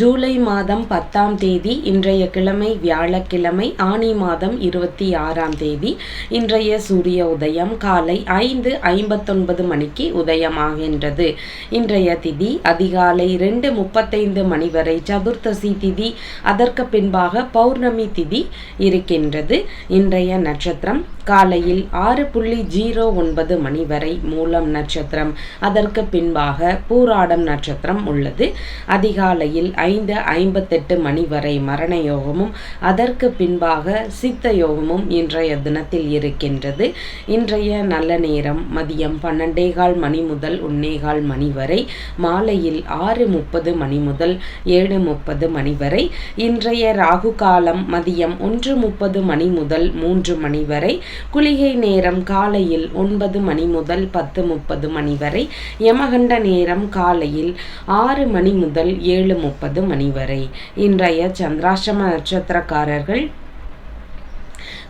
ஜூலை மாதம் பத்தாம் தேதி இன்றைய கிழமை வியாழக்கிழமை ஆனி மாதம் இருபத்தி ஆறாம் தேதி இன்றைய சூரிய உதயம் காலை ஐந்து ஐம்பத்தொன்பது மணிக்கு உதயமாகின்றது. இன்றைய திதி அதிகாலை ரெண்டு முப்பத்தைந்து மணி வரை சதுர்த்தசி திதி. அதற்கு பின்பாக பௌர்ணமி திதி இருக்கின்றது. இன்றைய நட்சத்திரம் காலையில் ஆறு புள்ளி ஜீரோ ஒன்பது மணி வரை மூலம் நட்சத்திரம். அதற்கு பின்பாக பூராடம் நட்சத்திரம் உள்ளது. அதிகாலையில் ஐந்து ஐம்பத்தெட்டு மணி வரை மரண யோகமும் அதற்கு பின்பாக சித்த யோகமும் இன்றைய தினத்தில் இருக்கின்றது. இன்றைய நல்ல நேரம் மதியம் பன்னெண்டேகால் மணி முதல் ஒன்னேகால் மணி வரை மாலையில் ஆறு முப்பது மணி முதல் ஏழு முப்பது மணி வரை இன்றைய ராகு காலம் மதியம் ஒன்று முப்பது மணி முதல் மூன்று மணி வரை குளிகை நேரம் காலையில் ஒன்பது மணி முதல் பத்து முப்பது மணி வரை யமகண்ட நேரம் காலையில் ஆறு மணி முதல் ஏழு முப்பது மணி வரை. இன்றைய சந்திராஷ்டம நட்சத்திரக்காரர்கள்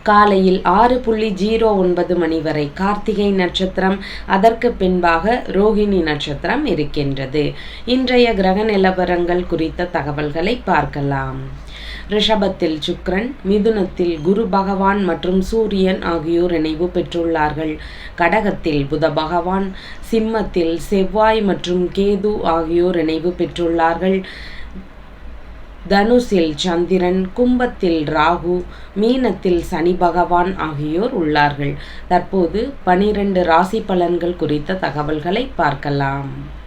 காலையில் ஆறு புள்ளி ஜீரோ ஒன்பது மணி வரை கார்த்திகை நட்சத்திரம் அதற்கு பின்பாக ரோஹிணி நட்சத்திரம் இருக்கின்றது. இன்றைய கிரக நிலவரங்கள் குறித்த தகவல்களை பார்க்கலாம். ரிஷபத்தில் சுக்ரன் மிதுனத்தில் குரு பகவான் மற்றும் சூரியன் ஆகியோர் இணைவு பெற்றுள்ளார்கள். கடகத்தில் புத பகவான் சிம்மத்தில் செவ்வாய் மற்றும் கேது ஆகியோர் இணைவு பெற்றுள்ளார்கள். தனுசில் சந்திரன் கும்பத்தில் ராகு மீனத்தில் சனி பகவான் ஆகியோர் உள்ளார்கள். தற்போது பனிரெண்டு ராசி பலன்கள் குறித்த தகவல்களை பார்க்கலாம்.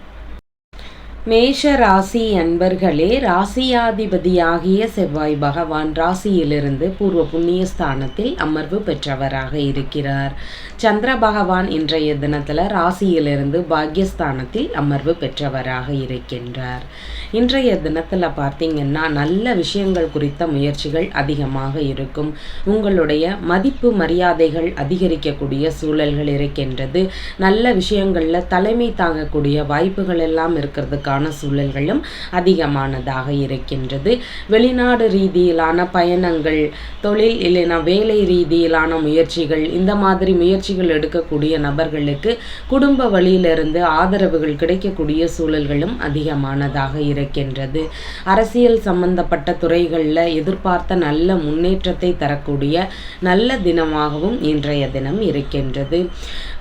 மேஷ ராசி அன்பர்களே ராசியாதிபதியாகிய செவ்வாய் பகவான் ராசியிலிருந்து பூர்வ புண்ணிய ஸ்தானத்தில் அமர்வு பெற்றவராக இருக்கிறார். சந்திர பகவான் இன்றைய தினத்தில் ராசியிலிருந்து பாக்யஸ்தானத்தில் அமர்வு பெற்றவராக இருக்கின்றார். இன்றைய தினத்தில் பார்த்தீங்கன்னா நல்ல விஷயங்கள் குறித்த முயற்சிகள் அதிகமாக இருக்கும். உங்களுடைய மதிப்பு மரியாதைகள் அதிகரிக்கக்கூடிய சூழல்கள் இருக்கின்றது. நல்ல விஷயங்களில் தலைமை தாங்கக்கூடிய வாய்ப்புகள் எல்லாம் இருக்கிறதுக்காக இருக்கிறதுக்கான சூழல்களும் அதிகமானதாக இருக்கின்றது. வெளிநாடு ரீதியிலான பயணங்கள் தொழில் இல்லைனா வேலை ரீதியிலான முயற்சிகள் இந்த மாதிரி முயற்சிகள் எடுக்கக்கூடிய நபர்களுக்கு குடும்ப வழியிலிருந்து ஆதரவுகள் கிடைக்கக்கூடிய சூழல்களும் அதிகமானதாக இருக்கின்றது. அரசியல் சம்பந்தப்பட்ட துறைகளில் எதிர்பார்த்த நல்ல முன்னேற்றத்தை தரக்கூடிய நல்ல தினமாகவும் இன்றைய தினம் இருக்கின்றது.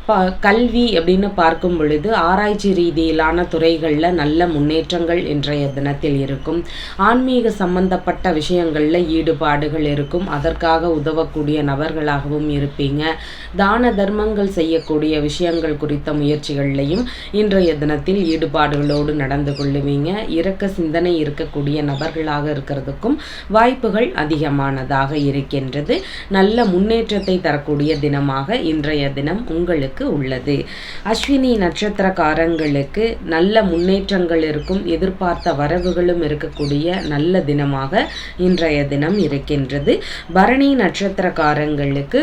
பா கல்வி அப்படின்னு பார்க்கும் பொழுது ஆராய்ச்சி ரீதியிலான துறைகளில் நல்ல முன்னேற்றங்கள் இன்றைய தினத்தில் இருக்கும். ஆன்மீக சம்பந்தப்பட்ட விஷயங்களில் ஈடுபாடுகள் இருக்கும். அதற்காக உதவக்கூடிய நபர்களாகவும் இருப்பீங்க. தான தர்மங்கள் செய்யக்கூடிய விஷயங்கள் குறித்த முயற்சிகள்லையும் இன்றைய தினத்தில் ஈடுபாடுகளோடு நடந்து கொள்ளுவீங்க. இறக்க சிந்தனை இருக்கக்கூடிய நபர்களாக இருக்கிறதுக்கும் வாய்ப்புகள் அதிகமானதாக இருக்கின்றது. நல்ல முன்னேற்றத்தை தரக்கூடிய தினமாக இன்றைய தினம் உங்களுக்கு உங்களுக்கு உள்ளது. அஸ்வினி நட்சத்திரக்காரங்களுக்கு நல்ல முன்னேற்றங்கள் இருக்கும் எதிர்பார்த்த வரவுகளும் இருக்கக்கூடிய நல்ல தினமாக இன்றைய தினம் இருக்கின்றது. பரணி நட்சத்திரக்காரங்களுக்கு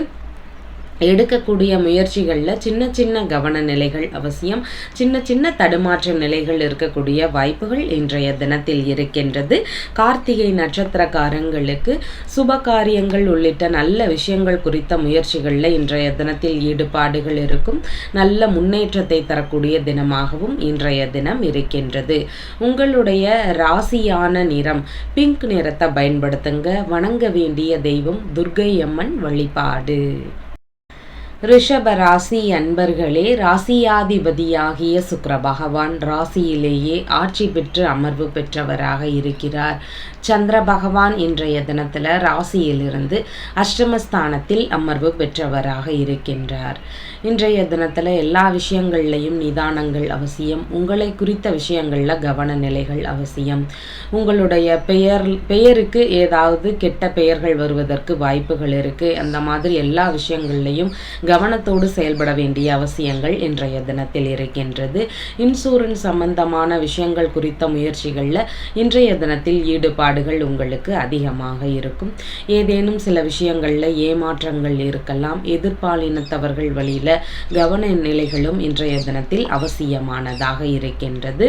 எடுக்கக்கூடிய முயற்சிகளில் சின்ன சின்ன கவன நிலைகள் அவசியம். சின்ன சின்ன தடுமாற்ற நிலைகள் இருக்கக்கூடிய வாய்ப்புகள் இன்றைய தினத்தில் இருக்கின்றது. கார்த்திகை நட்சத்திரக்காரங்களுக்கு சுப காரியங்கள் உள்ளிட்ட நல்ல விஷயங்கள் குறித்த முயற்சிகளில் இன்றைய தினத்தில் ஈடுபாடுகள் இருக்கும். நல்ல முன்னேற்றத்தை தரக்கூடிய தினமாகவும் இன்றைய தினம் இருக்கின்றது. உங்களுடைய ராசியான நிறம் பிங்க் நிறத்தை பயன்படுத்துங்க. வணங்க வேண்டிய தெய்வம் துர்கை அம்மன் வழிபாடு. ரிஷப ராசி அன்பர்களே ராசியாதிபதியாகிய சுக்கர பகவான் ராசியிலேயே ஆட்சி பெற்று அமர்வு பெற்றவராக இருக்கிறார். சந்திர பகவான் இன்றைய தினத்தில் ராசியிலிருந்து அஷ்டமஸ்தானத்தில் அமர்வு பெற்றவராக இருக்கின்றார். இன்றைய தினத்தில் எல்லா விஷயங்கள்லையும் நிதானங்கள் அவசியம். உங்களை குறித்த விஷயங்களில் கவன நிலைகள் அவசியம். உங்களுடைய பெயர் பெயருக்கு ஏதாவது கெட்ட பெயர்கள் வருவதற்கு வாய்ப்புகள் இருக்குது அந்த மாதிரி எல்லா விஷயங்கள்லையும் கவனத்தோடு செயல்பட வேண்டிய அவசியங்கள் இன்றைய தினத்தில் இருக்கின்றது. இன்சூரன்ஸ் சம்பந்தமான விஷயங்கள் குறித்த முயற்சிகளில் இன்றைய தினத்தில் ஈடுபாடு இடர்பாடுகள் உங்களுக்கு அதிகமாக இருக்கும். ஏதேனும் சில விஷயங்களில் ஏமாற்றங்கள் இருக்கலாம். எதிர்பாலினத்தவர்கள் வழியில் கவன நிலைகளும் இன்றைய தினத்தில் அவசியமானதாக இருக்கின்றது.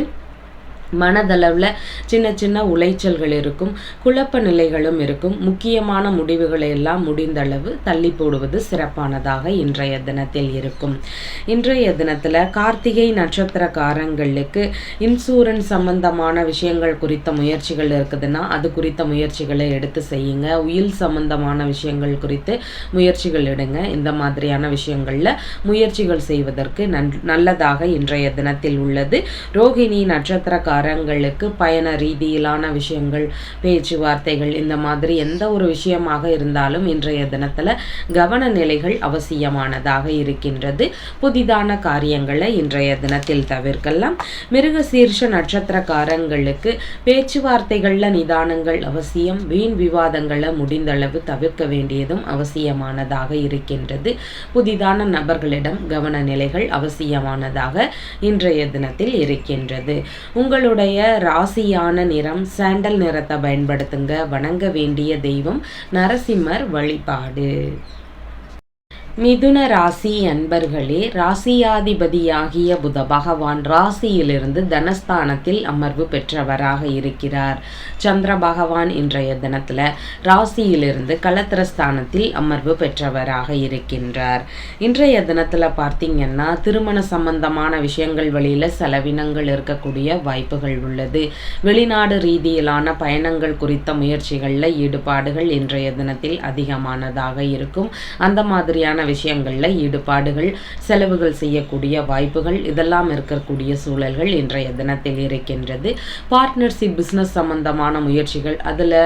மனதளவில் சின்ன சின்ன உளைச்சல்கள் இருக்கும் குழப்ப நிலைகளும் இருக்கும். முக்கியமான முடிவுகளை எல்லாம் முடிந்தளவு தள்ளி போடுவது சிறப்பானதாக இன்றைய தினத்தில் இருக்கும். இன்றைய தினத்தில் கார்த்திகை நட்சத்திரக்காரங்களுக்கு இன்சூரன்ஸ் சம்பந்தமான விஷயங்கள் குறித்த முயற்சிகள் இருக்குதுன்னா அது குறித்த முயற்சிகளை எடுத்து செய்யுங்க. உயில் சம்பந்தமான விஷயங்கள் குறித்து முயற்சிகள் எடுங்க. இந்த மாதிரியான விஷயங்களில் முயற்சிகள் செய்வதற்கு நல்லதாக இன்றைய தினத்தில் உள்ளது. ரோஹிணி நட்சத்திரக்கார வரங்களுக்கு பயண ரீதியிலான விஷயங்கள் பேச்சுவார்த்தைகள் இந்த மாதிரி எந்த ஒரு விஷயமாக இருந்தாலும் இன்றைய தினத்தில் கவன நிலைகள் அவசியமானதாக இருக்கின்றது. புதிதான காரியங்களை இன்றைய தினத்தில் தவிர்க்கலாம். மிருக சீர்ஷ நட்சத்திரக்காரங்களுக்கு பேச்சுவார்த்தைகளில் நிதானங்கள் அவசியம். வீண் விவாதங்களை முடிந்தளவு தவிர்க்க வேண்டியதும் அவசியமானதாக இருக்கின்றது. புதிதான நபர்களிடம் கவன நிலைகள் அவசியமானதாக இன்றைய தினத்தில் இருக்கின்றது. உங்களுடைய உங்களுடைய ராசியான நிறம் சாண்டல் நிறத்தை பயன்படுத்துங்க. வணங்க வேண்டிய தெய்வம் நரசிம்மர் வழிபாடு. மிதுன ராசி அன்பர்களே ராசியாதிபதியாகிய புத பகவான் ராசியிலிருந்து தனஸ்தானத்தில் அமர்வு பெற்றவராக இருக்கிறார். சந்திர பகவான் இன்றைய தினத்தில் ராசியிலிருந்து கலத்திரஸ்தானத்தில் அமர்வு பெற்றவராக இருக்கின்றார். இன்றைய தினத்தில் பார்த்தீங்கன்னா திருமண சம்பந்தமான விஷயங்கள் வழியில் செலவினங்கள் இருக்கக்கூடிய வாய்ப்புகள் உள்ளது. வெளிநாடு ரீதியிலான பயணங்கள் குறித்த முயற்சிகளில் ஈடுபாடுகள் இன்றைய தினத்தில் அதிகமானதாக இருக்கும். அந்த மாதிரியான விஷயங்களில் ஈடுபாடுகள் செலவுகள் செய்யக்கூடிய வாய்ப்புகள் இதெல்லாம் இருக்கக்கூடிய சூழல்கள் இன்றைய தினத்தில் இருக்கின்றது. பார்ட்னர்ஷிப் பிஸ்னஸ் சம்பந்தமான முயற்சிகள் அதில்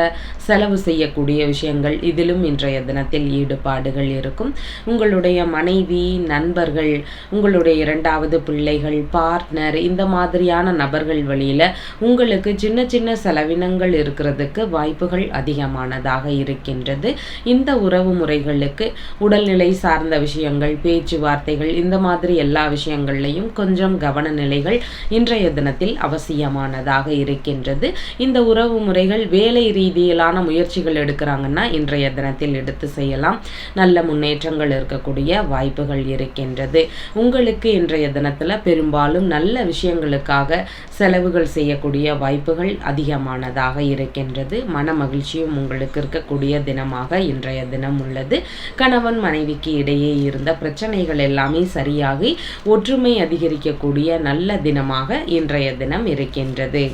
செலவு செய்யக்கூடிய விஷயங்கள் இதிலும் இன்றைய தினத்தில் ஈடுபாடுகள் இருக்கும். உங்களுடைய மனைவி நண்பர்கள் உங்களுடைய இரண்டாவது பிள்ளைகள் பார்ட்னர் இந்த மாதிரியான நபர்கள் வழியில் உங்களுக்கு சின்ன சின்ன செலவினங்கள் இருக்கிறதுக்கு வாய்ப்புகள் அதிகமானதாக இருக்கின்றது. இந்த உறவு முறைகளுக்கு உடல்நிலை சார்ந்த விஷயங்கள் பேச்சுவார்த்தைகள் இந்த மாதிரி எல்லா விஷயங்கள்லையும் கொஞ்சம் கவன நிலைகள் இன்றைய தினத்தில் அவசியமானதாக இருக்கின்றது. இந்த உறவு முறைகள் வேலை ரீதியிலான முயற்சிகள் எடுக்கிறாங்கன்னா இன்றைய தினத்தில் எடுத்து செய்யலாம். நல்ல முன்னேற்றங்கள் இருக்கக்கூடிய வாய்ப்புகள் இருக்கின்றது. உங்களுக்கு இன்றைய தினத்தில் பெரும்பாலும் நல்ல விஷயங்களுக்காக செலவுகள் செய்யக்கூடிய வாய்ப்புகள் அதிகமானதாக இருக்கின்றது. மன மகிழ்ச்சியும் உங்களுக்கு இருக்கக்கூடிய தினமாக இன்றைய தினம் உள்ளது. கணவன் மனைவிக்கு இடையே இருந்த பிரச்சனைகள் எல்லாமே சரியாகி ஒற்றுமை அதிகரிக்கக்கூடிய நல்ல தினமாக இன்றைய தினம் இருக்கின்றது.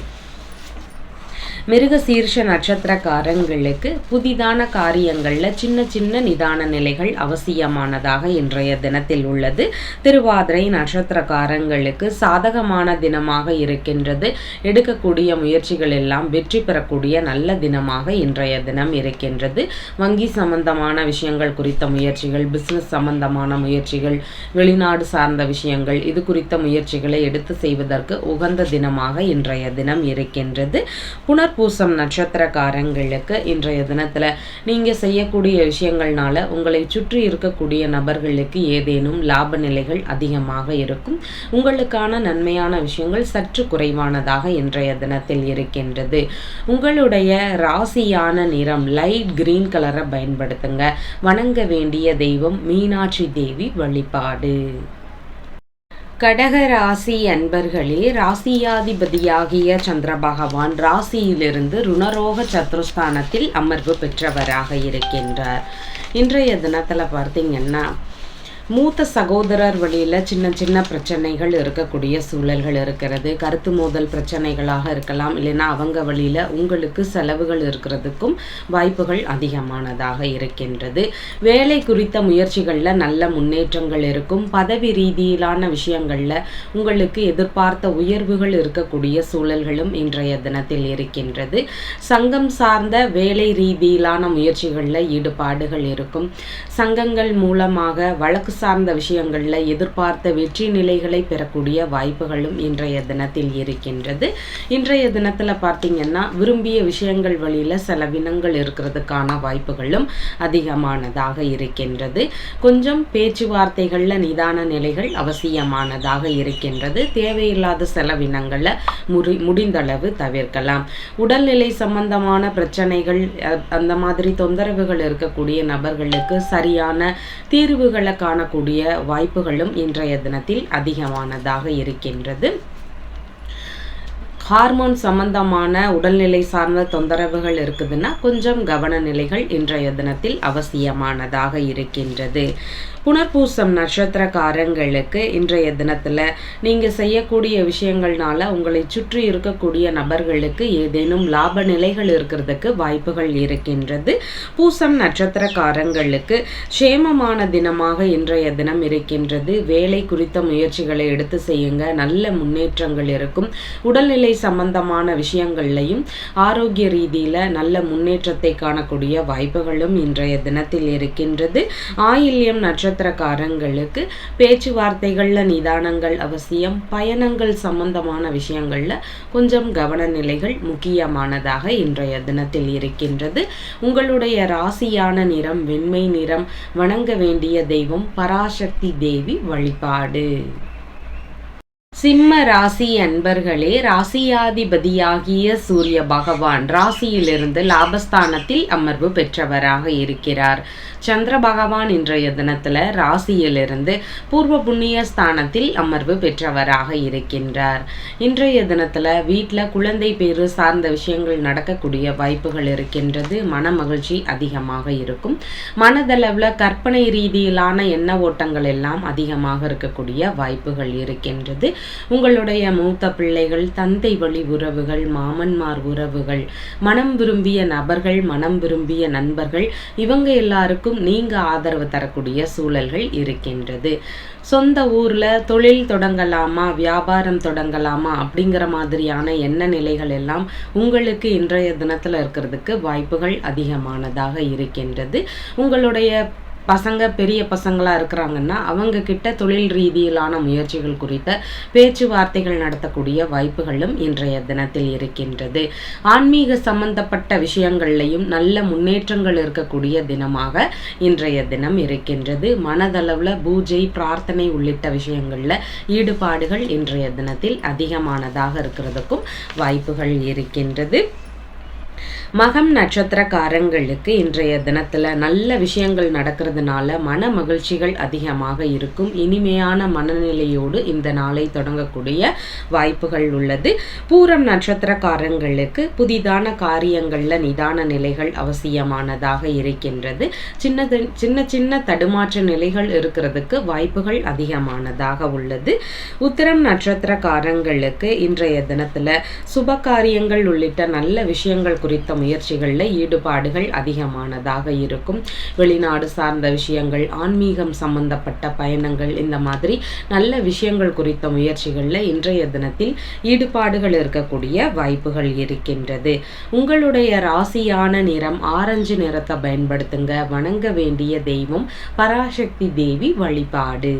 மிருக சீர்ஷ நட்சத்திரக்காரங்களுக்கு புதிதான காரியங்களில் சின்ன சின்ன நிதான நிலைகள் அவசியமானதாக இன்றைய தினத்தில் உள்ளது. திருவாதிரை நட்சத்திரக்காரங்களுக்கு சாதகமான தினமாக இருக்கின்றது. எடுக்கக்கூடிய முயற்சிகள் எல்லாம் வெற்றி பெறக்கூடிய நல்ல தினமாக இன்றைய தினம் இருக்கின்றது. வங்கி சம்பந்தமான விஷயங்கள் குறித்த முயற்சிகள் பிஸ்னஸ் சம்பந்தமான முயற்சிகள் வெளிநாடு சார்ந்த விஷயங்கள் இது குறித்த முயற்சிகளை எடுத்து செய்வதற்கு உகந்த தினமாக இன்றைய தினம் இருக்கின்றது. புனர் பூசம் நட்சத்திரக்காரங்களுக்கு இன்றைய தினத்தில் நீங்கள் செய்யக்கூடிய விஷயங்கள்னால உங்களை சுற்றி இருக்கக்கூடிய நபர்களுக்கு ஏதேனும் லாப நிலைகள் அதிகமாக இருக்கும். உங்களுக்கான நன்மையான விஷயங்கள் சற்று குறைவானதாக இன்றைய தினத்தில் இருக்கின்றது. உங்களுடைய ராசியான நிறம் லைட் கிரீன் கலரை பயன்படுத்துங்க. வணங்க வேண்டிய தெய்வம் மீனாட்சி தேவி வழிபாடு. கடக ராசி அன்பர்களே ராசியாதிபதியாகிய சந்திர பகவான் ராசியிலிருந்து ருணரோக சத்ருஸ்தானத்தில் அமர்வு பெற்றவராக இருக்கின்றார். இன்றைய தினத்தில் பார்த்தீங்கன்னா மூத்த சகோதரர் வழியில் சின்ன சின்ன பிரச்சனைகள் இருக்கக்கூடிய சூழல்கள் இருக்கிறது. கருத்து மோதல் பிரச்சனைகளாக இருக்கலாம். இல்லைன்னா அவங்க வழியில் உங்களுக்கு செலவுகள் இருக்கிறதுக்கும் வாய்ப்புகள் அதிகமானதாக இருக்கின்றது. வேலை குறித்த முயற்சிகளில் நல்ல முன்னேற்றங்கள் இருக்கும். பதவி ரீதியிலான விஷயங்களில் உங்களுக்கு எதிர்பார்த்த உயர்வுகள் இருக்கக்கூடிய சூழல்களும் இன்றைய தினத்தில் இருக்கின்றது. சங்கம் சார்ந்த வேலை ரீதியிலான முயற்சிகளில் ஈடுபாடுகள் இருக்கும். சங்கங்கள் மூலமாக வழக்கு சார்ந்த விஷயங்களில் எதிர்பார்த்த வெற்றி நிலைகளை பெறக்கூடிய வாய்ப்புகளும் இன்றைய தினத்தில் இருக்கின்றது. இன்றைய தினத்தில் பார்த்தீங்கன்னா விரும்பிய விஷயங்கள் வழியில் சில வினங்கள் இருக்கிறதுக்கான வாய்ப்புகளும் அதிகமானதாக இருக்கின்றது. கொஞ்சம் பேச்சுவார்த்தைகளில் நிதான நிலைகள் அவசியமானதாக இருக்கின்றது. தேவையில்லாத செலவினங்களை முடி முடிந்தளவு தவிர்க்கலாம். உடல்நிலை சம்பந்தமான பிரச்சனைகள் அந்த மாதிரி தொந்தரவுகள் இருக்கக்கூடிய நபர்களுக்கு சரியான தீர்வுகளை காணக்கூடிய வாய்ப்புகளும் இன்றைய தினத்தில் அதிகமானதாக இருக்கின்றது. ஹார்மோன் சம்பந்தமான உடல்நிலை சார்ந்த தொந்தரவுகள் இருக்குதுன்னா கொஞ்சம் கவன நிலைகள் இன்றைய தினத்தில் அவசியமானதாக இருக்கின்றது. புனர்பூசம் நட்சத்திரக்காரங்களுக்கு இன்றைய தினத்தில் நீங்கள் செய்யக்கூடிய விஷயங்கள்னால உங்களை சுற்றி இருக்கக்கூடிய நபர்களுக்கு ஏதேனும் லாப நிலைகள் இருக்கிறதுக்கு வாய்ப்புகள் இருக்கின்றது. பூசம் நட்சத்திரக்காரங்களுக்கு சேமமான தினமாக இன்றைய தினம் இருக்கின்றது. வேலை குறித்த முயற்சிகளை எடுத்து செய்யுங்க. நல்ல முன்னேற்றங்கள் இருக்கும். உடல்நிலை சம்பந்தமான விஷயங்கள்லையும் ஆரோக்கிய ரீதியில் நல்ல முன்னேற்றத்தை காணக்கூடிய வாய்ப்புகளும் இன்றைய தினத்தில் இருக்கின்றது. ஆயில்யம் நட்சத்திர நட்சத்திரக்காரங்களுக்கு பேச்சுவார்த்தைகளில் நிதானங்கள் அவசியம் பயணங்கள் சம்பந்தமான விஷயங்களில் கொஞ்சம் கவனநிலைகள் முக்கியமானதாக இன்றைய தினத்தில் இருக்கின்றது. உங்களுடைய ராசியான நிறம் வெண்மை நிறம் வணங்க வேண்டிய தெய்வம் பராசக்தி தேவி வழிபாடு. சிம்ம ராசி அன்பர்களே ராசியாதிபதியாகிய சூரிய பகவான் ராசியிலிருந்து லாபஸ்தானத்தில் அமர்வு பெற்றவராக இருக்கிறார். சந்திர பகவான் இன்றைய தினத்துல ராசியிலிருந்து பூர்வ புண்ணிய ஸ்தானத்தில் அமர்வு பெற்றவராக இருக்கின்றார். இன்றைய தினத்துல வீட்டில் குழந்தை பேரு சார்ந்த விஷயங்கள் நடக்கக்கூடிய வாய்ப்புகள் இருக்கின்றது. மன மகிழ்ச்சி அதிகமாக இருக்கும். மனதளவில் கற்பனை ரீதியிலான எண்ண ஓட்டங்கள் எல்லாம் அதிகமாக இருக்கக்கூடிய வாய்ப்புகள் இருக்கின்றது. உங்களுடைய மூத்த பிள்ளைகள் தந்தை வழி உறவுகள் மாமன்மார் உறவுகள் மனம் விரும்பிய நபர்கள் மனம் விரும்பிய நண்பர்கள் இவங்க எல்லாருக்கும் நீங்க ஆதரவு தரக்கூடிய சூழல்கள் இருக்கின்றது. சொந்த ஊர்ல தொழில் தொடங்கலாமா வியாபாரம் தொடங்கலாமா அப்படிங்கிற மாதிரியான எண்ண நிலைகள் எல்லாம் உங்களுக்கு இன்றைய தினத்துல இருக்கிறதுக்கு வாய்ப்புகள் அதிகமானதாக இருக்கின்றது. உங்களுடைய பசங்க பெரிய பசங்களாக இருக்கிறாங்கன்னா அவங்க கிட்ட தொழில் ரீதியிலான முயற்சிகள் குறித்த பேச்சுவார்த்தைகள் நடத்தக்கூடிய வாய்ப்புகளும் இன்றைய தினத்தில் இருக்கின்றது. ஆன்மீக சம்பந்தப்பட்ட விஷயங்கள்லையும் நல்ல முன்னேற்றங்கள் இருக்கக்கூடிய தினமாக இன்றைய தினம் இருக்கின்றது. மனதளவில் பூஜை பிரார்த்தனை உள்ளிட்ட விஷயங்களில் ஈடுபாடுகள் இன்றைய தினத்தில் அதிகமானதாக இருக்கிறதுக்கும் வாய்ப்புகள் இருக்கின்றது. மகம் நட்சத்திரக்காரங்களுக்கு இன்றைய தினத்தில் நல்ல விஷயங்கள் நடக்கிறதுனால மன மகிழ்ச்சிகள் அதிகமாக இருக்கும். இனிமையான மனநிலையோடு இந்த நாளை தொடங்கக்கூடிய வாய்ப்புகள் உள்ளது. பூரம் நட்சத்திரக்காரங்களுக்கு புதிதான காரியங்களில் நிதான நிலைகள் அவசியமானதாக இருக்கின்றது. சின்ன சின்ன சின்ன தடுமாற்ற நிலைகள் இருக்கிறதுக்கு வாய்ப்புகள் அதிகமானதாக உள்ளது. உத்திரம் நட்சத்திரக்காரங்களுக்கு இன்றைய தினத்தில் சுப காரியங்கள் உள்ளிட்ட நல்ல விஷயங்கள் குறித்த முயற்சிகளில் ஈடுபாடுகள் அதிகமானதாக இருக்கும். வெளிநாடு சார்ந்த விஷயங்கள் ஆன்மீகம் சம்பந்தப்பட்ட பயணங்கள் இந்த மாதிரி நல்ல விஷயங்கள் குறித்த முயற்சிகளில் இன்றைய தினத்தில் ஈடுபாடுகள் இருக்கக்கூடிய வாய்ப்புகள் இருக்கின்றது. உங்களுடைய ராசியான நிறம் ஆரஞ்சு நிறத்தை பயன்படுத்துங்க. வணங்க வேண்டிய தெய்வம் பராசக்தி தேவி வழிபாடு.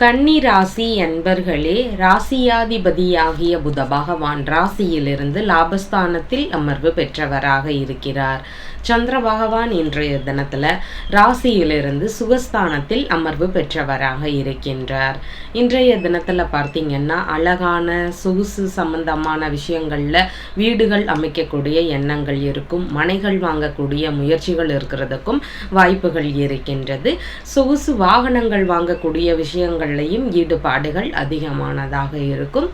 கன்னி ராசி என்பர்களே ராசியாதிபதியாகிய புத பகவான் ராசியிலிருந்து லாபஸ்தானத்தில் அமர்வு பெற்றவராக இருக்கிறார். சந்திர பகவான் இன்றைய தினத்தில் ராசியிலிருந்து சுகஸ்தானத்தில் அமர்வு பெற்றவராக இருக்கின்றார். இன்றைய தினத்தில் பார்த்தீங்கன்னா அழகான சொகுசு சம்பந்தமான விஷயங்களில் வீடுகள் அமைக்கக்கூடிய எண்ணங்கள் இருக்கும் மனைகள் வாங்கக்கூடிய முயற்சிகள் இருக்கிறதுக்கும் வாய்ப்புகள் இருக்கின்றது. சொகுசு வாகனங்கள் வாங்கக்கூடிய விஷயங்கள் விஷயங்கள்லையும் ஈடுபாடுகள் அதிகமானதாக இருக்கும்.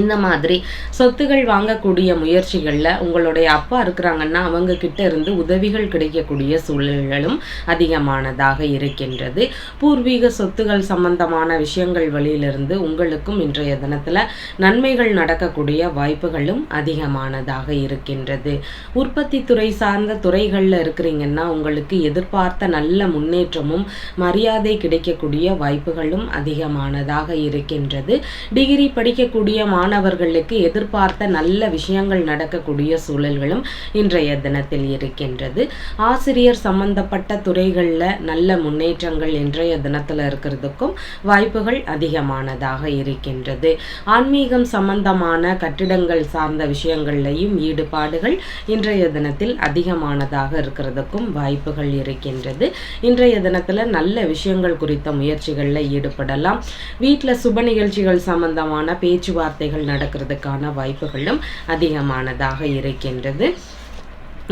இந்த மாதிரி சொத்துகள் வாங்கக்கூடிய முயற்சிகளில் உங்களுடைய அப்பா இருக்கிறாங்கன்னா அவங்க கிட்ட இருந்து உதவிகள் கிடைக்கக்கூடிய சூழல்களும் அதிகமானதாக இருக்கின்றது. பூர்வீக சொத்துகள் சம்பந்தமான விஷயங்கள் வழியிலிருந்து உங்களுக்கும் இன்றைய தினத்தில் நன்மைகள் நடக்கக்கூடிய வாய்ப்புகளும் அதிகமானதாக இருக்கின்றது. உற்பத்தி துறை சார்ந்த துறைகளில் இருக்கிறீங்கன்னா உங்களுக்கு எதிர்பார்த்த நல்ல முன்னேற்றமும் மரியாதை கிடைக்கக்கூடிய வாய்ப்புகளும் அதிகமானதாக இருக்கின்றது. டிகிரி படிக்கக்கூடிய மாணவர்களுக்கு எதிர்பார்த்த நல்ல விஷயங்கள் நடக்கக்கூடிய சூழல்களும் இன்றைய தினத்தில் இருக்கின்றது. ஆசிரியர் சம்பந்தப்பட்ட துறைகளில் நல்ல முன்னேற்றங்கள் இன்றைய தினத்தில் இருக்கிறதுக்கும் வாய்ப்புகள் அதிகமானதாக இருக்கின்றது. ஆன்மீகம் சம்பந்தமான கட்டிடங்கள் சார்ந்த விஷயங்கள்லையும் ஈடுபாடுகள் இன்றைய தினத்தில் அதிகமானதாக இருக்கிறதுக்கும் வாய்ப்புகள் இருக்கின்றது. இன்றைய தினத்தில் நல்ல விஷயங்கள் குறித்த முயற்சிகளில் ஈடுபடலாம். வீட்டில் சுப நிகழ்ச்சிகள் சம்பந்தமான பேச்சுவார்த்தைகள் நடக்கிறதுக்கான வாய்ப்புகளும் அதிகமானதாக இருக்கின்றது.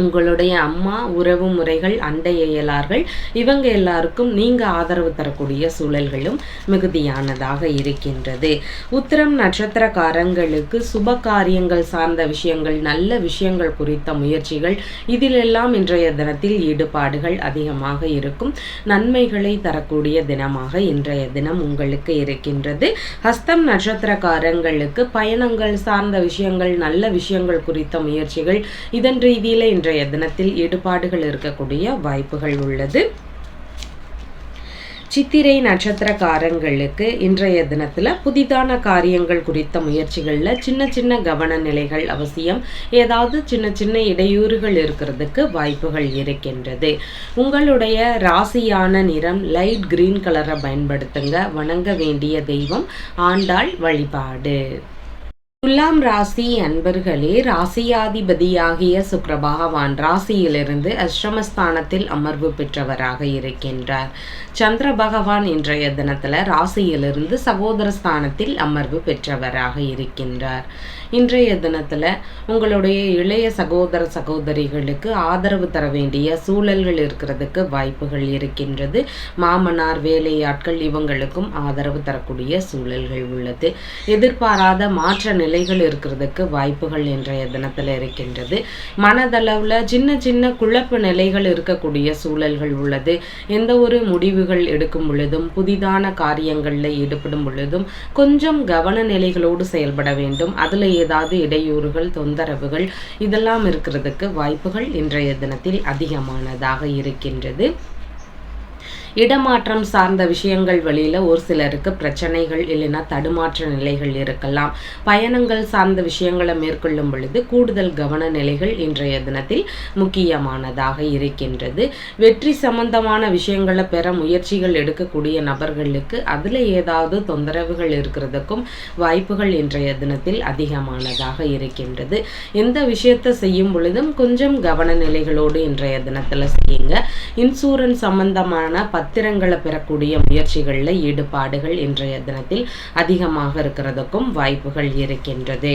உங்களுடைய அம்மா உறவு முறைகள் அண்டை இயலார்கள் இவங்க எல்லாருக்கும் நீங்கள் ஆதரவு தரக்கூடிய சூழல்களும் மிகுதியானதாக இருக்கின்றது. உத்திரம் நட்சத்திரக்காரங்களுக்கு சுப காரியங்கள் சார்ந்த விஷயங்கள் நல்ல விஷயங்கள் குறித்த முயற்சிகள் இதிலெல்லாம் இன்றைய தினத்தில் ஈடுபாடுகள் அதிகமாக இருக்கும். நன்மைகளை தரக்கூடிய தினமாக இன்றைய தினம் உங்களுக்கு இருக்கின்றது. ஹஸ்தம் நட்சத்திரக்காரங்களுக்கு பயணங்கள் சார்ந்த விஷயங்கள் நல்ல விஷயங்கள் குறித்த முயற்சிகள் இதன் ரீதியில் இன்றைய தினத்தில் ஈடுபாடுகள் இருக்கக்கூடிய வாய்ப்புகள் உள்ளது. சித்திரை நட்சத்திரக்காரங்களுக்கு இன்றைய தினத்தில் புதிதான காரியங்கள் குறித்த முயற்சிகளில் சின்ன சின்ன கவன நிலைகள் அவசியம். ஏதாவது சின்ன சின்ன இடையூறுகள் இருக்கிறதுக்கு வாய்ப்புகள் இருக்கின்றது. உங்களுடைய ராசியான நிறம் லைட் கிரீன் கலரை பயன்படுத்துங்க. வணங்க வேண்டிய தெய்வம் ஆண்டாள் வழிபாடு. துலாம் ராசி அன்பர்களே ராசியாதிபதியாகிய சுக்கர பகவான் ராசியிலிருந்து அஷ்டமஸ்தானத்தில் அமர்வு பெற்றவராக இருக்கின்றார். சந்திர பகவான் இன்றைய தினத்தில் ராசியிலிருந்து சகோதர ஸ்தானத்தில் அமர்வு பெற்றவராக இருக்கின்றார். இன்றைய தினத்தில் உங்களுடைய இளைய சகோதர சகோதரிகளுக்கு ஆதரவு தர வேண்டிய சூழல்கள் இருக்கிறதுக்கு வாய்ப்புகள் இருக்கின்றது. மாமனார் வேலையாட்கள் இவங்களுக்கும் ஆதரவு தரக்கூடிய சூழல்கள் உள்ளது. எதிர்பாராத மாற்ற நிலைகள் இருக்கிறதுக்கு வாய்ப்புகள் இன்றைய தினத்தில் இருக்கின்றது. மனதளவில் சின்ன சின்ன குழப்ப நிலைகள் இருக்கக்கூடிய சூழல்கள் உள்ளது. எந்த ஒரு முடிவுகள் எடுக்கும் பொழுதும் புதிதான காரியங்களில் ஈடுபடும் பொழுதும் கொஞ்சம் கவன நிலைகளோடு செயல்பட வேண்டும். அதில் ஏதாவது இடையூறுகள் தொந்தரவுகள் இதெல்லாம் இருக்கிறதுக்கு வாய்ப்புகள் இன்றைய தினத்தில் அதிகமானதாக இருக்கின்றது. இடமாற்றம் சார்ந்த விஷயங்கள் வழியில் ஒரு சிலருக்கு பிரச்சனைகள் இல்லைன்னா தடுமாற்ற நிலைகள் இருக்கலாம். பயணங்கள் சார்ந்த விஷயங்களை மேற்கொள்ளும் பொழுது கூடுதல் கவன நிலைகள் இன்றைய தினத்தில் முக்கியமானதாக இருக்கின்றது. வெற்றி சம்பந்தமான விஷயங்களை பெற முயற்சிகள் எடுக்கக்கூடிய நபர்களுக்கு அதில் ஏதாவது தொந்தரவுகள் இருக்கிறதுக்கும் வாய்ப்புகள் இன்றைய தினத்தில் அதிகமானதாக இருக்கின்றது. எந்த விஷயத்தை செய்யும் பொழுதும் கொஞ்சம் கவன நிலைகளோடு இன்றைய தினத்தில் செய்யுங்க. இன்சூரன்ஸ் சம்பந்தமான பத்திரங்களை பெறக்கூடிய முயற்சிகளில் ஈடுபாடுகள் இன்றைய தினத்தில் அதிகமாக இருக்கிறதுக்கும் வாய்ப்புகள் இருக்கின்றது.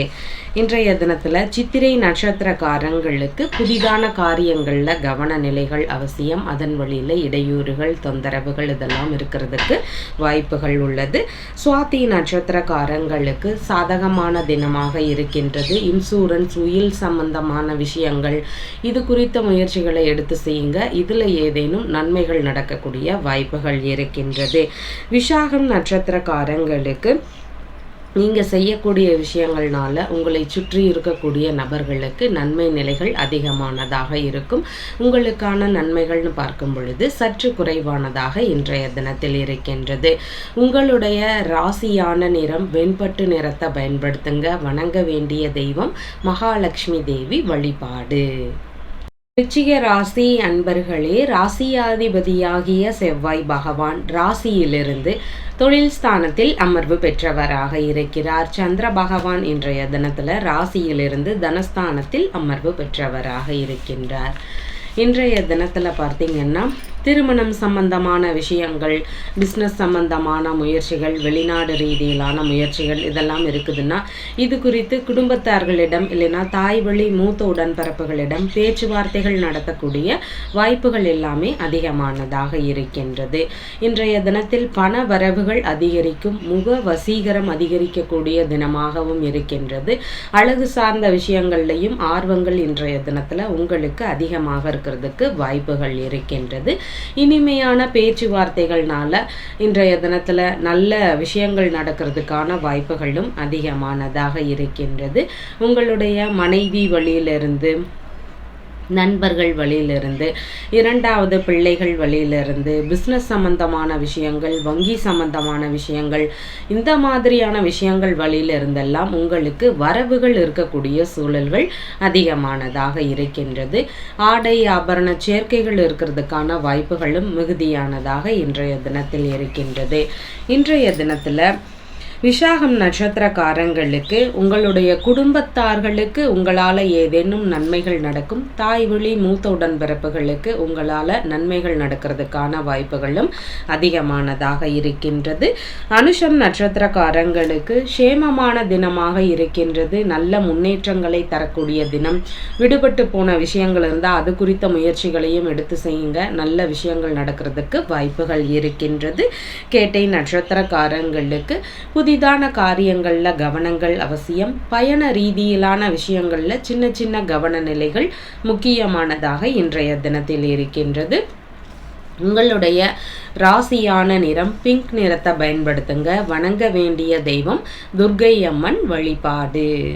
இன்றைய தினத்தில் சித்திரை நட்சத்திரக்காரங்களுக்கு புதிதான காரியங்களில் கவன நிலைகள் அவசியம். அதன் வழியில் இடையூறுகள் தொந்தரவுகள் இதெல்லாம் இருக்கிறதுக்கு வாய்ப்புகள் உள்ளது. சுவாதி நட்சத்திரக்காரங்களுக்கு சாதகமான தினமாக இருக்கின்றது. இன்சூரன்ஸ் உயில் சம்பந்தமான விஷயங்கள் இது குறித்த முயற்சிகளை எடுத்து செய்யுங்க. இதில் ஏதேனும் நன்மைகள் நடக்கக்கூடிய வாய்ப்புகள் இருக்கின்றது. விசாகம் நட்சத்திரக்காரங்களுக்கு நீங்கள் செய்யக்கூடிய விஷயங்கள்னால உங்களை சுற்றி இருக்கக்கூடிய நபர்களுக்கு நன்மை நிலைகள் அதிகமானதாக இருக்கும். உங்களுக்கான நன்மைகள்னு பார்க்கும் பொழுது சற்று குறைவானதாக இன்றைய தினத்தில் இருக்கின்றது. உங்களுடைய ராசியான நிறம் வெண்பட்டு நிறத்தை பயன்படுத்துங்க. வணங்க வேண்டிய தெய்வம் மகாலட்சுமி தேவி வழிபாடு. ரிச்சிக ராசி அன்பர்களே ராசியாதிபதியாகிய செவ்வாய் பகவான் ராசியிலிருந்து தொழில் ஸ்தானத்தில் அமர்வு பெற்றவராக இருக்கிறார். சந்திர பகவான் இன்றைய தினத்தில் ராசியிலிருந்து தனஸ்தானத்தில் அமர்வு பெற்றவராக இருக்கின்றார். இன்றைய தினத்தில் பார்த்தீங்கன்னா திருமணம் சம்பந்தமான விஷயங்கள் பிஸ்னஸ் சம்பந்தமான முயற்சிகள் வெளிநாடு ரீதியிலான முயற்சிகள் இதெல்லாம் இருக்குதுன்னா இது குறித்து குடும்பத்தார்களிடம் இல்லைன்னா தாய் வழி மூத்த உடன்பிறப்புகளிடம் பேச்சுவார்த்தைகள் நடத்தக்கூடிய வாய்ப்புகள் எல்லாமே அதிகமானதாக இருக்கின்றது. இன்றைய தினத்தில் பண வரவுகள் அதிகரிக்கும் முக வசீகரம் அதிகரிக்கக்கூடிய தினமாகவும் இருக்கின்றது. அழகு சார்ந்த விஷயங்கள்லையும் ஆர்வங்கள் இன்றைய தினத்தில் உங்களுக்கு அதிகமாக இருக்கிறதுக்கு வாய்ப்புகள் இருக்கின்றது. இனிமையான பேச்சுவார்த்தைகள்னால இன்றைய தினத்தில் நல்ல விஷயங்கள் நடக்கிறதுக்கான வாய்ப்புகளும் அதிகமானதாக இருக்கின்றது. உங்களுடைய மனைவி வழியிலிருந்து நண்பர்கள் வழியிலிருந்து இரண்டாவது பிள்ளைகள் வழியிலிருந்து பிஸ்னஸ் சம்பந்தமான விஷயங்கள் வங்கி சம்பந்தமான விஷயங்கள் இந்த மாதிரியான விஷயங்கள் வழியிலிருந்தெல்லாம் உங்களுக்கு வரவுகள் இருக்கக்கூடிய சூழல்கள் அதிகமானதாக இருக்கின்றது. ஆடை ஆபரண சேர்க்கைகள் இருக்கிறதுக்கான வாய்ப்புகளும் மிகுதியானதாக இன்றைய தினத்தில் இருக்கின்றது. இன்றைய தினத்தில் விஷாகம் நட்சத்திரக்காரங்களுக்கு உங்களுடைய குடும்பத்தார்களுக்கு உங்களால் ஏதேனும் நன்மைகள் நடக்கும். தாய் வழி மூத்த உடன்பிறப்புகளுக்கு உங்களால் நன்மைகள் நடக்கிறதுக்கான வாய்ப்புகளும் அதிகமானதாக இருக்கின்றது. அனுஷம் நட்சத்திரக்காரங்களுக்கு சேமமான தினமாக இருக்கின்றது. நல்ல முன்னேற்றங்களை தரக்கூடிய தினம். விடுபட்டு போன விஷயங்கள் இருந்தால் அது குறித்த முயற்சிகளையும் எடுத்து செய்யுங்க. நல்ல விஷயங்கள் நடக்கிறதுக்கு வாய்ப்புகள் இருக்கின்றது. கேட்டை நட்சத்திரக்காரங்களுக்கு புதிய புதிதான காரியங்களில் கவனங்கள் அவசியம். பயண ரீதியிலான விஷயங்களில் சின்ன சின்ன கவன நிலைகள் முக்கியமானதாக இன்றைய தினத்தில் இருக்கின்றது. உங்களுடைய ராசியான நிறம் பிங்க் நிறத்தை பயன்படுத்துங்க. வணங்க வேண்டிய தெய்வம் துர்கை அம்மன் வழிபாடு.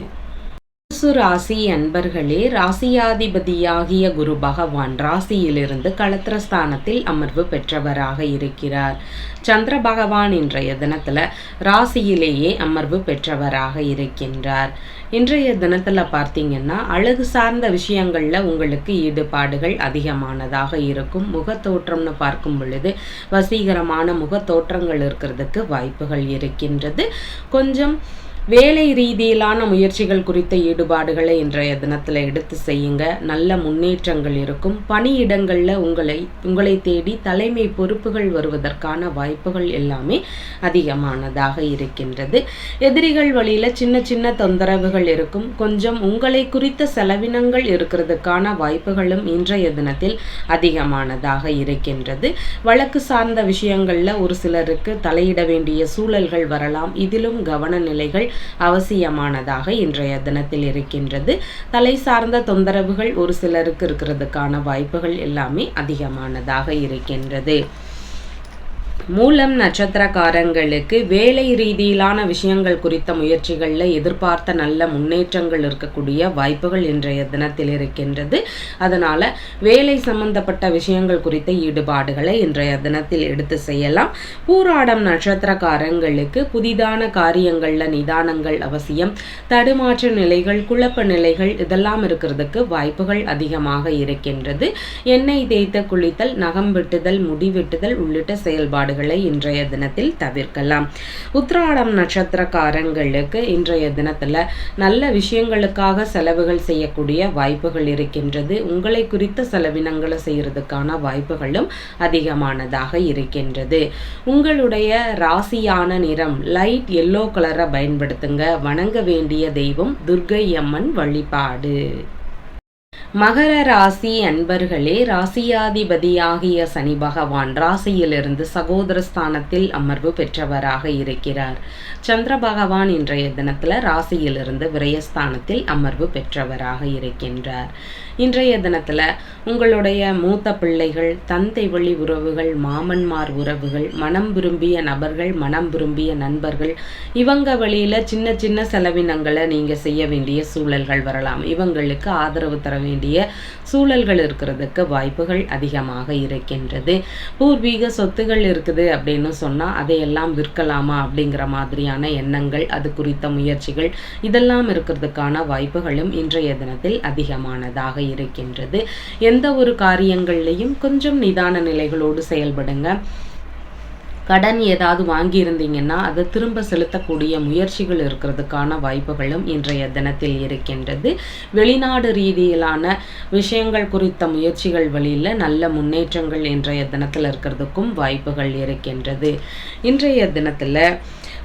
ராசி அன்பர்களே ராசியாதிபதியாகிய குரு பகவான் ராசியிலிருந்து களத்திரஸ்தானத்தில் அமர்வு பெற்றவராக இருக்கிறார். சந்திர பகவான் இன்றைய தினத்துல ராசியிலேயே அமர்வு பெற்றவராக இருக்கின்றார். இன்றைய தினத்தில் பார்த்தீங்கன்னா அழகு சார்ந்த விஷயங்களில் உங்களுக்கு ஈடுபாடுகள் அதிகமானதாக இருக்கும். முகத்தோற்றம்னு பார்க்கும் பொழுது வசீகரமான முகத்தோற்றங்கள் இருக்கிறதுக்கு வாய்ப்புகள் இருக்கின்றது. கொஞ்சம் வேலை ரீதியிலான முயற்சிகள் குறித்த ஈடுபாடுகளை இன்றைய தினத்தில் எடுத்து செய்யுங்க. நல்ல முன்னேற்றங்கள் இருக்கும். பணியிடங்களில் உங்களை உங்களை தேடி தலைமை பொறுப்புகள் வருவதற்கான வாய்ப்புகள் எல்லாமே அதிகமானதாக இருக்கின்றது. எதிரிகள் வழியில் சின்ன சின்ன தொந்தரவுகள் இருக்கும். கொஞ்சம் உங்களை குறித்த செலவினங்கள் இருக்கிறதுக்கான வாய்ப்புகளும் இன்றைய தினத்தில் அதிகமானதாக இருக்கின்றது. வழக்கு சார்ந்த விஷயங்களில் ஒரு சிலருக்கு தலையிட வேண்டிய சூழல்கள் வரலாம். இதிலும் கவன நிலைகள் அவசியமானதாக இன்றைய தினத்தில் இருக்கின்றது. தலை சார்ந்த தொந்தரவுகள் ஒரு சிலருக்கு இருக்கிறதுக்கான வாய்ப்புகள் எல்லாமே அதிகமானதாக இருக்கின்றது. மூலம் நட்சத்திரக்காரங்களுக்கு வேலை ரீதியிலான விஷயங்கள் குறித்த முயற்சிகளில் எதிர்பார்த்த நல்ல முன்னேற்றங்கள் இருக்கக்கூடிய வாய்ப்புகள் இன்றைய தினத்தில் இருக்கின்றது. அதனால் வேலை சம்பந்தப்பட்ட விஷயங்கள் குறித்த ஈடுபாடுகளை இன்றைய தினத்தில் எடுத்து செய்யலாம். பூராடம் நட்சத்திரக்காரங்களுக்கு புதிதான காரியங்களில் நிதானங்கள் அவசியம். தடுமாற்ற நிலைகள் குழப்ப நிலைகள் இதெல்லாம் இருக்கிறதுக்கு வாய்ப்புகள் அதிகமாக இருக்கின்றது. எண்ணெய் தேய்த்த குளித்தல் நகம் வெட்டுதல் முடி வெட்டுதல் உள்ளிட்ட செயல்பாடுகள் செயல்பாடுகளை இன்றைய தினத்தில் தவிர்க்கலாம். உத்ராடம் நட்சத்திரக்காரங்களுக்கு இன்றைய தினத்தில் நல்ல விஷயங்களுக்காக செலவுகள் செய்யக்கூடிய வாய்ப்புகள் இருக்கின்றது. உங்களை குறித்த செலவினங்களை செய்யறதுக்கான வாய்ப்புகளும் அதிகமானதாக இருக்கின்றது. உங்களுடைய ராசியான நிறம் லைட் எல்லோ கலரை பயன்படுத்துங்க. வணங்க வேண்டிய தெய்வம் துர்கை அம்மன் வழிபாடு. மகர ராசி அன்பர்களே ராசியாதிபதியாகிய சனி பகவான் ராசியிலிருந்து சகோதர ஸ்தானத்தில் அமர்வு பெற்றவராக இருக்கிறார். சந்திர பகவான் இன்றைய தினத்தில் ராசியிலிருந்து விரயஸ்தானத்தில் அமர்வு பெற்றவராக இருக்கின்றார். இன்றைய தினத்தில் உங்களுடைய மூத்த பிள்ளைகள் தந்தை வழி உறவுகள் மாமன்மார் உறவுகள் மனம் விரும்பிய நபர்கள் மனம் விரும்பிய நண்பர்கள் இவங்க வழியில் சின்ன சின்ன செலவினங்களை நீங்கள் செய்ய வேண்டிய சூழல்கள் வரலாம். இவங்களுக்கு ஆதரவு தர வேண்டிய வேண்டிய சூழல்கள் இருக்கிறதுக்கு வாய்ப்புகள் அதிகமாக இருக்கின்றது. பூர்வீக சொத்துகள் இருக்குது அப்படின்னு சொன்னால் அதையெல்லாம் விற்கலாமா அப்படிங்கிற மாதிரியான எண்ணங்கள் அது குறித்த முயற்சிகள் இதெல்லாம் இருக்கிறதுக்கான வாய்ப்புகளும் இன்றைய தினத்தில் அதிகமானதாக இருக்கின்றது. எந்த ஒரு காரியங்கள்லையும் கொஞ்சம் நிதான நிலைகளோடு செயல்படுங்க. கடன் ஏதாவது வாங்கியிருந்தீங்கன்னா அதை திரும்ப செலுத்தக்கூடிய முயற்சிகள் இருக்கிறதுக்கான வாய்ப்புகளும் இன்றைய தினத்தில் இருக்கின்றது. வெளிநாடு ரீதியிலான விஷயங்கள் குறித்த முயற்சிகள் வழியில் நல்ல முன்னேற்றங்கள் இன்றைய தினத்தில் இருக்கிறதுக்கும் வாய்ப்புகள் இருக்கின்றது. இன்றைய தினத்தில்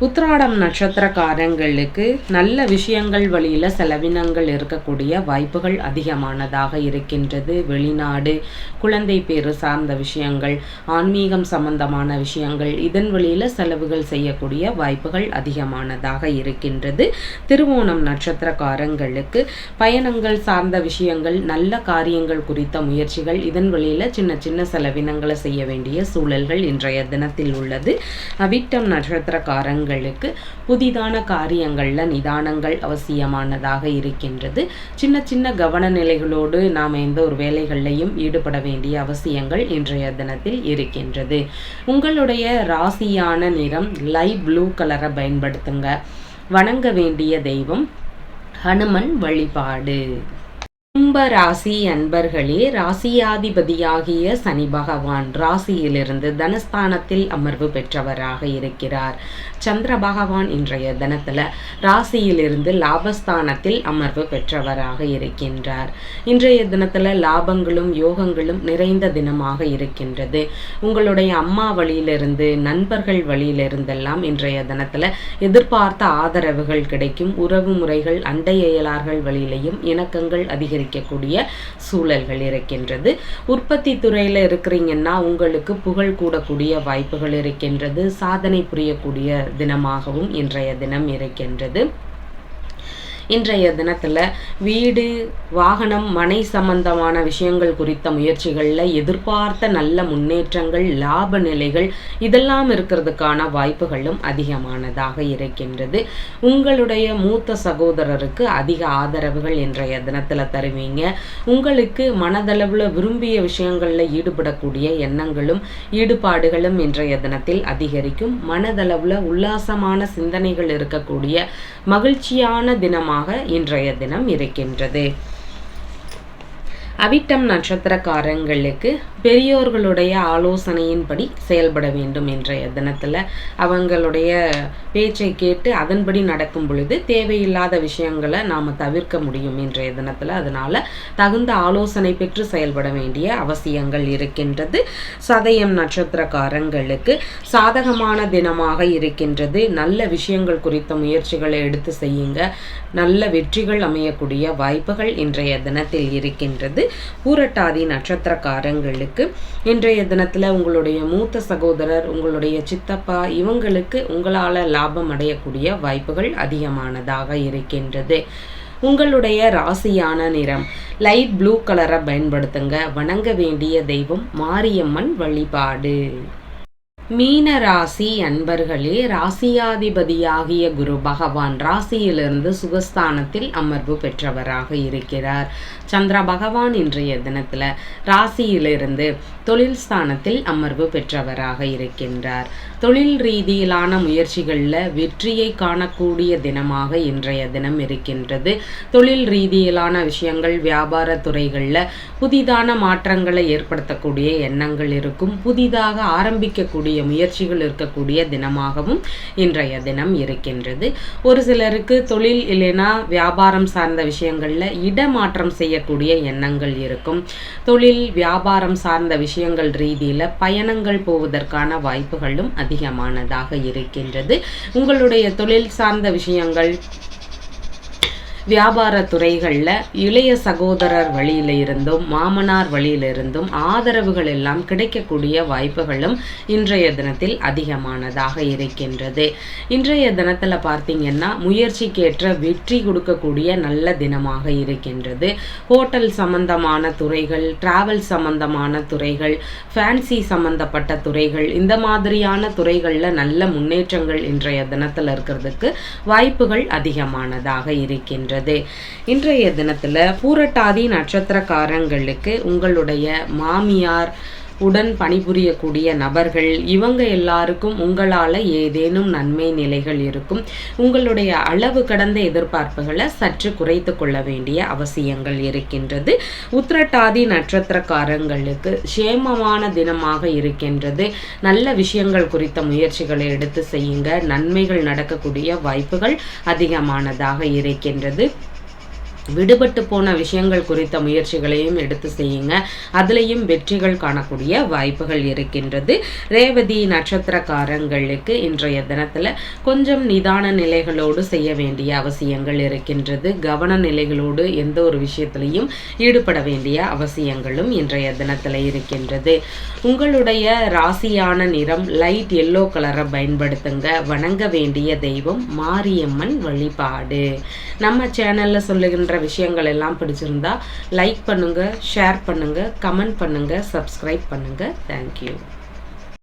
உத்ராடம் நட்சத்திரக்காரங்களுக்கு நல்ல விஷயங்கள் வழியில் செலவினங்கள் இருக்கக்கூடிய வாய்ப்புகள் அதிகமானதாக இருக்கின்றது. வெளிநாடு குழந்தை பேரு சார்ந்த விஷயங்கள் ஆன்மீகம் சம்பந்தமான விஷயங்கள் இதன் வழியில் செலவுகள் செய்யக்கூடிய வாய்ப்புகள் அதிகமானதாக இருக்கின்றது. திருவோணம் நட்சத்திரக்காரங்களுக்கு பயணங்கள் சார்ந்த விஷயங்கள் நல்ல காரியங்கள் குறித்த முயற்சிகள் இதன் வழியில் சின்ன சின்ன செலவினங்களை செய்ய வேண்டிய சூழல்கள் இன்றைய தினத்தில் உள்ளது. அவிட்டம் நட்சத்திரக்காரங்கள் காரங்களுக்கு புதிதான காரியங்களில் நிதானங்கள் அவசியமானதாக இருக்கின்றது. சின்ன சின்ன கவன நிலைகளோடு நாம் எந்த ஒரு வேலைகளையும் ஈடுபட வேண்டிய அவசியங்கள் இன்றைய தினத்தில் இருக்கின்றது. உங்களுடைய ராசியான நிறம் லைட் ப்ளூ கலரை பயன்படுத்துங்க. வணங்க வேண்டிய தெய்வம் ஹனுமன் வழிபாடு. கும்ப ராசி அன்பர்களே ராசியாதிபதியாகிய சனி பகவான் ராசியிலிருந்து தனஸ்தானத்தில் அமர்வு பெற்றவராக இருக்கிறார். சந்திர பகவான் இன்றைய தினத்துல ராசியிலிருந்து லாபஸ்தானத்தில் அமர்வு பெற்றவராக இருக்கின்றார். இன்றைய தினத்துல லாபங்களும் யோகங்களும் நிறைந்த தினமாக இருக்கின்றது. உங்களுடைய அம்மா வழியிலிருந்து நண்பர்கள் வழியிலிருந்தெல்லாம் இன்றைய தினத்துல எதிர்பார்த்த ஆதரவுகள் கிடைக்கும். உறவு முறைகள் அண்டை அயலார்கள் வழியிலையும் இணக்கங்கள் அதிக அதிகரிக்கக்கூடிய சூழல்கள் இருக்கின்றது. உற்பத்தி துறையில் இருக்கிறீங்கன்னா உங்களுக்கு புகழ் கூடக்கூடிய வாய்ப்புகள் இருக்கின்றது. சாதனை புரியக்கூடிய தினமாகவும் இன்றைய தினம் இருக்கின்றது. இன்றைய தினத்தில் வீடு வாகனம் மனை சம்பந்தமான விஷயங்கள் குறித்த முயற்சிகளில் எதிர்பார்த்த நல்ல முன்னேற்றங்கள் லாப நிலைகள் இதெல்லாம் இருக்கிறதுக்கான வாய்ப்புகளும் அதிகமானதாக இருக்கின்றது. உங்களுடைய மூத்த சகோதரருக்கு அதிக ஆதரவுகள் இன்றைய தினத்தில் தருவீங்க. உங்களுக்கு மனதளவில் விரும்பிய விஷயங்களில் ஈடுபடக்கூடிய எண்ணங்களும் ஈடுபாடுகளும் இன்றைய தினத்தில் அதிகரிக்கும். மனதளவில் உல்லாசமான சிந்தனைகள் இருக்கக்கூடிய மகிழ்ச்சியான தினமாக இன்றைய தினம் இருக்கின்றது. அவிட்டம் நட்சத்திரக்காரங்களுக்கு பெரியோர்களுடைய ஆலோசனையின்படி செயல்பட வேண்டும் இன்றைய தினத்தில். அவங்களுடைய பேச்சை கேட்டு அதன்படி நடக்கும் பொழுது தேவையில்லாத விஷயங்களை நாம் தவிர்க்க முடியும் இன்றைய தினத்தில். அதனால் தகுந்த ஆலோசனை பெற்று செயல்பட வேண்டிய அவசியங்கள் இருக்கின்றது. சதயம் நட்சத்திரக்காரங்களுக்கு சாதகமான தினமாக இருக்கின்றது. நல்ல விஷயங்கள் குறித்த முயற்சிகளை எடுத்து செய்யுங்க. நல்ல வெற்றிகள் அமையக்கூடிய வாய்ப்புகள் இன்றைய தினத்தில் இருக்கின்றது. பூரட்டாதி நட்சத்திரக்காரங்களுக்கு. இன்றைய தினத்தில் உங்களுடைய மூத்த சகோதரர் உங்களுடைய சித்தப்பா இவங்களுக்கு உங்களால் லாபம் அடையக்கூடிய வாய்ப்புகள் அதிகமானதாக இருக்கின்றது. உங்களுடைய ராசியான நிறம் லைட் ப்ளூ கலரை பயன்படுத்துங்க. வணங்க வேண்டிய தெய்வம் மாரியம்மன் வழிபாடு. மீன ராசி அன்பர்களே ராசியாதிபதியாகிய குரு பகவான் ராசியிலிருந்து சுகஸ்தானத்தில் அமர்வு பெற்றவராக இருக்கிறார். சந்திர பகவான் இன்றைய தினத்தில் ராசியிலிருந்து தொழில் ஸ்தானத்தில் அமர்வு பெற்றவராக இருக்கின்றார். தொழில் ரீதியிலான முயற்சிகளில் வெற்றியை காணக்கூடிய தினமாக இன்றைய தினம் இருக்கின்றது. தொழில் ரீதியிலான விஷயங்கள் வியாபார துறைகளில் புதிதான மாற்றங்களை ஏற்படுத்தக்கூடிய எண்ணங்கள் இருக்கும். புதிதாக ஆரம்பிக்கக்கூடிய முயற்சிகள் இருக்கக்கூடிய தினமாகவும் இன்றைய தினம் இருக்கின்றது. ஒரு சிலருக்கு தொழில் இல்லைனா வியாபாரம் சார்ந்த விஷயங்களில் இடமாற்றம் செய்யக்கூடிய எண்ணங்கள் இருக்கும். தொழில் வியாபாரம் சார்ந்த விஷயங்கள் ரீதியில் பயணங்கள் போவதற்கான வாய்ப்புகளும் அதிகமானதாக இருக்கின்றது. உங்களுடைய தொழில் சார்ந்த விஷயங்கள் வியாபார துறைகளில் இளைய சகோதரர் வழியில இருந்தும் மாமனார் வழியில இருந்தும் ஆதரவுகள் எல்லாம் கிடைக்கக்கூடிய வாய்ப்புகளும் இன்றைய தினத்தில் அதிகமானதாக இருக்கின்றது. இன்றைய தினத்தில் பார்த்தீங்கன்னா முயற்சிக்கேற்ற வெற்றி கொடுக்கக்கூடிய நல்ல தினமாக இருக்கின்றது. ஹோட்டல் சம்பந்தமான துறைகள் டிராவல் சம்பந்தமான துறைகள் ஃபேன்சி சம்பந்தப்பட்ட துறைகள் இந்த மாதிரியான துறைகளில் நல்ல முன்னேற்றங்கள் இன்றைய தினத்தில் இருக்கிறதுக்கு வாய்ப்புகள் அதிகமானதாக இருக்கின்றது. இன்றைய தினத்தில் பூரட்டாதி நட்சத்திரக்காரங்களுக்கு உங்களுடைய மாமியார் உடன் பணிபுரியக்கூடிய நபர்கள் இவங்க எல்லாருக்கும் உங்களால் ஏதேனும் நன்மை நிலைகள் இருக்கும். உங்களுடைய அளவு கடந்த எதிர்பார்ப்புகளை சற்று குறைத்து கொள்ள வேண்டிய அவசியங்கள் இருக்கின்றது. உத்திரட்டாதி நட்சத்திரக்காரங்களுக்கு சேமமான தினமாக இருக்கின்றது. நல்ல விஷயங்கள் குறித்த முயற்சிகளை எடுத்து செய்யுங்க. நன்மைகள் நடக்கக்கூடிய வாய்ப்புகள் அதிகமானதாக இருக்கின்றது. விடுபட்டு போன விஷயங்கள் குறித்த முயற்சிகளையும் எடுத்து செய்யுங்க. அதுலேயும் வெற்றிகள் காணக்கூடிய வாய்ப்புகள் இருக்கின்றது. ரேவதி நட்சத்திரக்காரங்களுக்கு இன்றைய தினத்தில் கொஞ்சம் நிதான நிலைகளோடு செய்ய வேண்டிய அவசியங்கள் இருக்கின்றது. கவன நிலைகளோடு எந்த ஒரு விஷயத்திலையும் ஈடுபட வேண்டிய அவசியங்களும் இன்றைய தினத்தில் இருக்கின்றது. உங்களுடைய ராசியான நிறம் லைட் எல்லோ கலரை பயன்படுத்துங்க. வணங்க வேண்டிய தெய்வம் மாரியம்மன் வழிபாடு. நம்ம சேனலில் சொல்லுகின்ற விஷயங்கள் எல்லாம் பிடிச்சிருந்தா லைக் பண்ணுங்கள் ஷேர் பண்ணுங்கள் கமெண்ட் பண்ணுங்கள் சப்ஸ்கிரைப் பண்ணுங்கள் தேங்க்யூ